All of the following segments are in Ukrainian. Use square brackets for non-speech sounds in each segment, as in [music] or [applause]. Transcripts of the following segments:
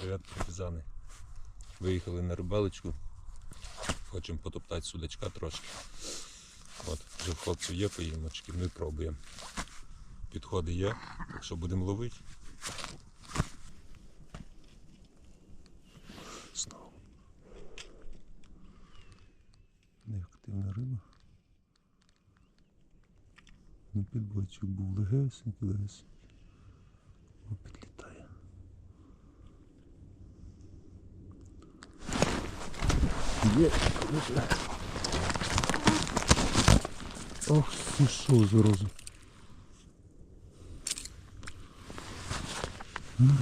Привіт, партизани. Виїхали на рибалочку. Хочемо потоптати судачка трошки. От, вже в хлопців є поїмочки, ми пробуємо. Підходи є, так що будемо ловити. Знову. Неактивна риба. Ну, підбойчик був легесенький, легесенький. О, підлітає. Є. Ох, пішов зараза. М.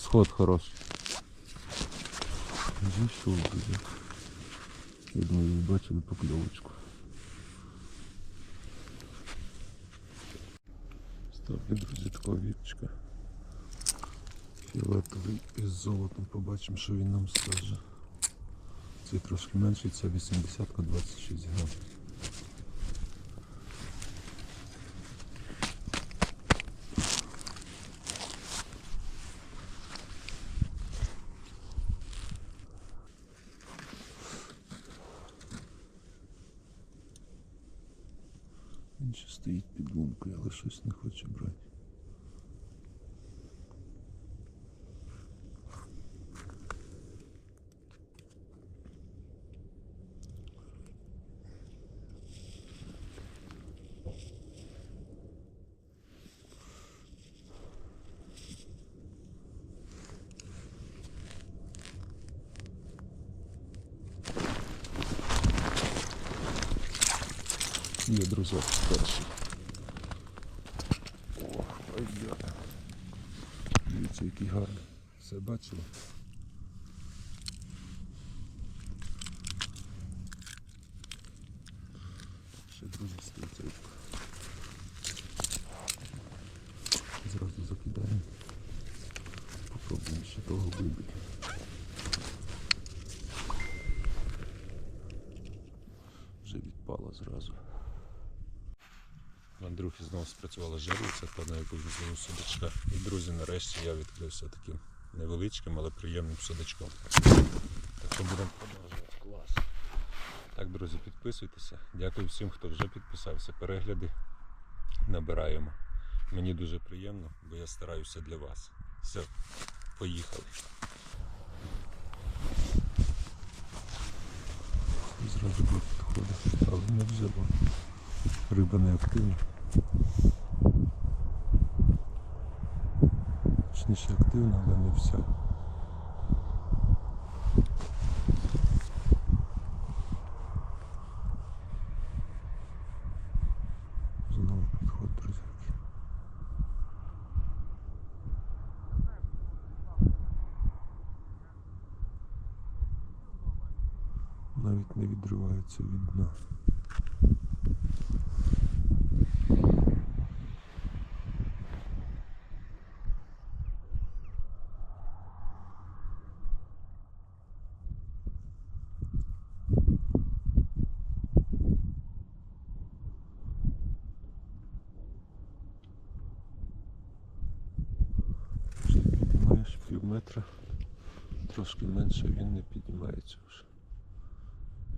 Сход хороший. Зійшов буде. Я думаю, ви бачили покльовочку. Ставлю, друзі, такого віпчика. Фіолетовий із золотом. Побачимо, що він нам скаже. Цей трошки менший, це 80 26 грам. Він ще стоїть під лункою, але щось не хоче брати. Є, друзі, перший. О, пойдет. Дивіться, який гарний. Все бачили? Ще друзі стоїть рибка. Зразу закидаємо. Попробуємо ще того вибити. Вже відпала зразу. Андрюхи знову спрацювала жариця, та на яку знову судачка. І друзі, нарешті я відкрився таким невеличким, але приємним судачком. Так що будемо продовжувати. Клас. Так, друзі, підписуйтеся. Дякую всім, хто вже підписався. Перегляди набираємо. Мені дуже приємно, бо я стараюся для вас. Все, поїхали. Зразу до підходить, але не взяло. Риба не активна. Точніше активна, але не вся. Знову підход, друзяки. Навіть не відривається від дна. Вже піднімаєш пів метра, трошки менше він не піднімається вже.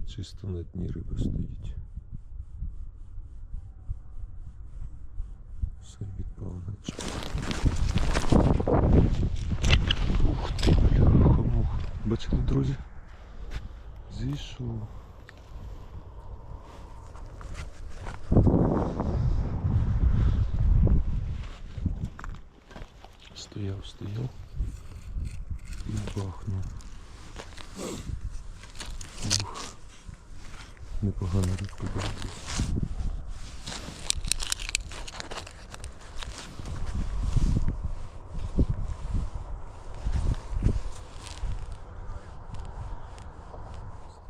Чисто на дні риба стоїть. Все відпав. Ух ти, бляха, муха. Бачите, друзі? Зійшов. Стояв, стояв і бахнув. Ух. Непогана рибка.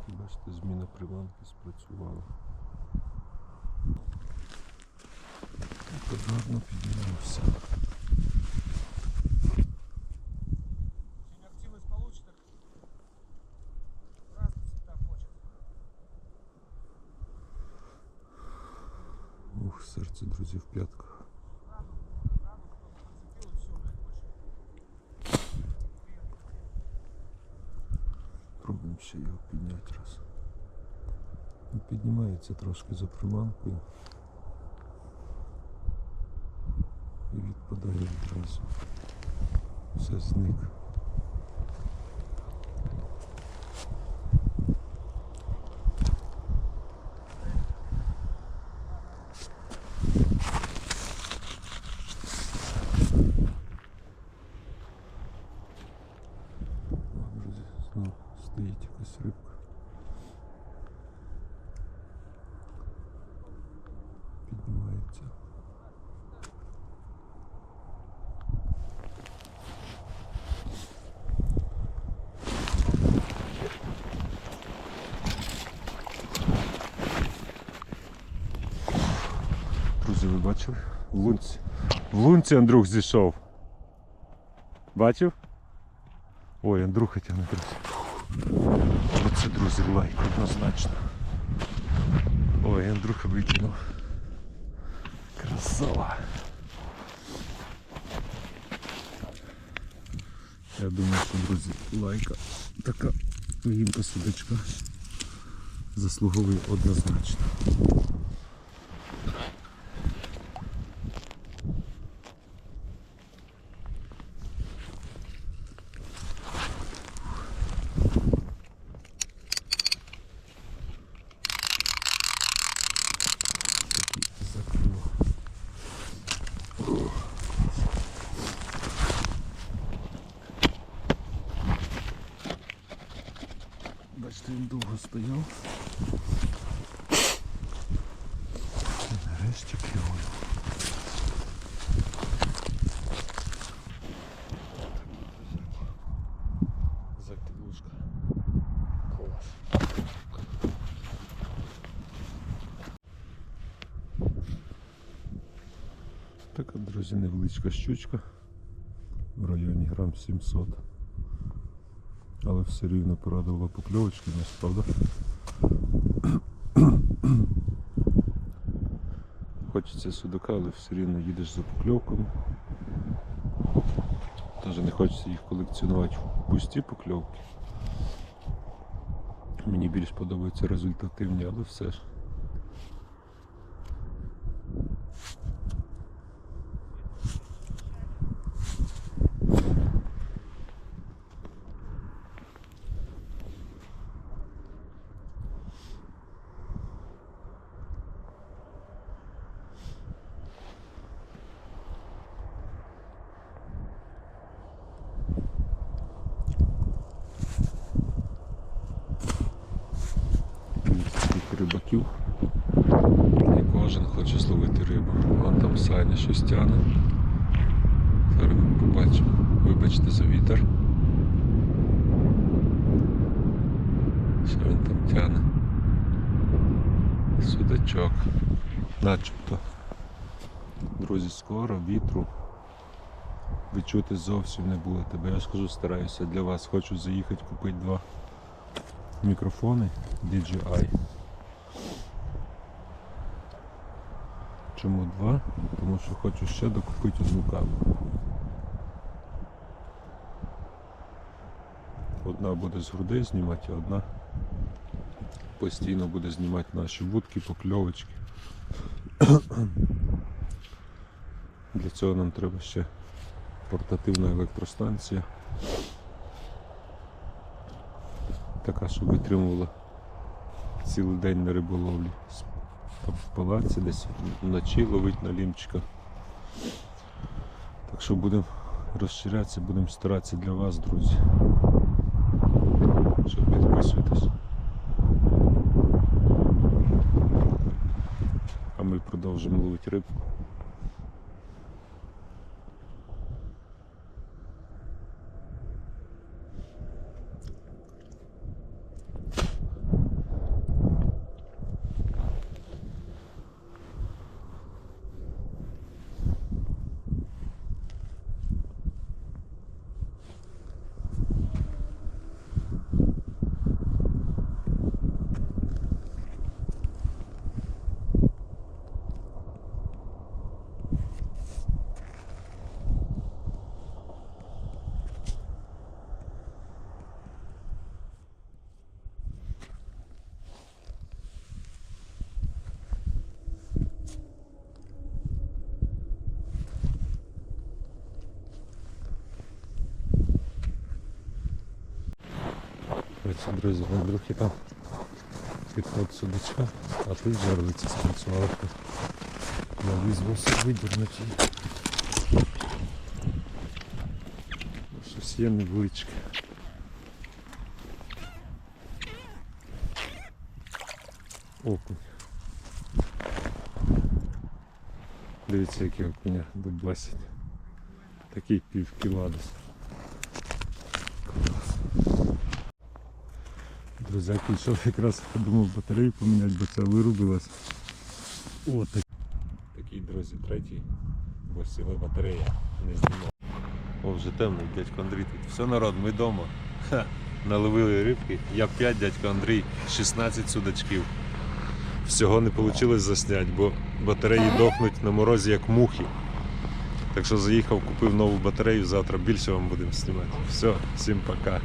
Бачите, зміна приманки спрацювала. Гарно піднімався. Ще його підняти раз. Ну, Піднімається трошки за приманкою. І відпадає відразу. Все зник. О, Друзі, знову стоїть якась рибка. Піднімається. Бачили? В лунці. В лунці Андрюх зійшов. Бачив? Ой, Андрюха тягне, друзі. Оце, друзі, лайк однозначно. Ой, Андрюха викинув. Красава. Я думаю, що, друзі, лайка така вигінка судачка заслуговує однозначно. Такий закрив. Бачите, він довго стояв. І нарешті клюнув. Заклюшка. Клас. Така, друзі, невеличка щучка в районі грам 700. Але все рівно порадувала покльовочки нас, правда? Хочеться судака, але все рівно їдеш за покльовками. Навіть не хочеться їх колекціонувати в пусті покльовки. Мені більш подобаються результативні, але все ж. Кожен хоче зловити рибу. Вон там Саня щось тяне. Зараз ми побачимо. Вибачте за вітер. Що він там тяне? Судачок. Начебто. Друзі, скоро вітру відчути зовсім не будете. Бо я ж кажу, стараюся для вас. Хочу заїхати купити два мікрофони DJI. Чому два? Тому що хочу ще докупити одну. Одна буде з грудей знімати, а одна постійно буде знімати наші вудки, покльовочки. [coughs] Для цього нам треба ще портативна електростанція. Така, щоб витримувала цілий день на риболовлі. В палаці десь вночі ловить на лімчика. Так що будемо розширятися, будемо старатися для вас, друзі. Щоб підписуйтесь. А ми продовжимо ловити рибку. Все, друзі, Андрюхи там підход судачка, а тут жарується спрацювала. Навіз восик видірнуті. Щось є невеличке. Окунь. Дивіться, які окуня дубласять. Такий пів кіла. Друзяки, йшов якраз подумав батарею поміняти, бо ця вирубилась. О, так. Такий, друзі, третій, бо сіла батарея не знімав. О, вже темно, дядько Андрій тут. Все народ, ми вдома. Ха, наловили рибки. Я 5, дядько Андрій, 16 судачків. Всього не вийшло засняти, бо батареї дохнуть на морозі як мухи. Так що заїхав, купив нову батарею, завтра більше вам будемо знімати. Все, всім пока.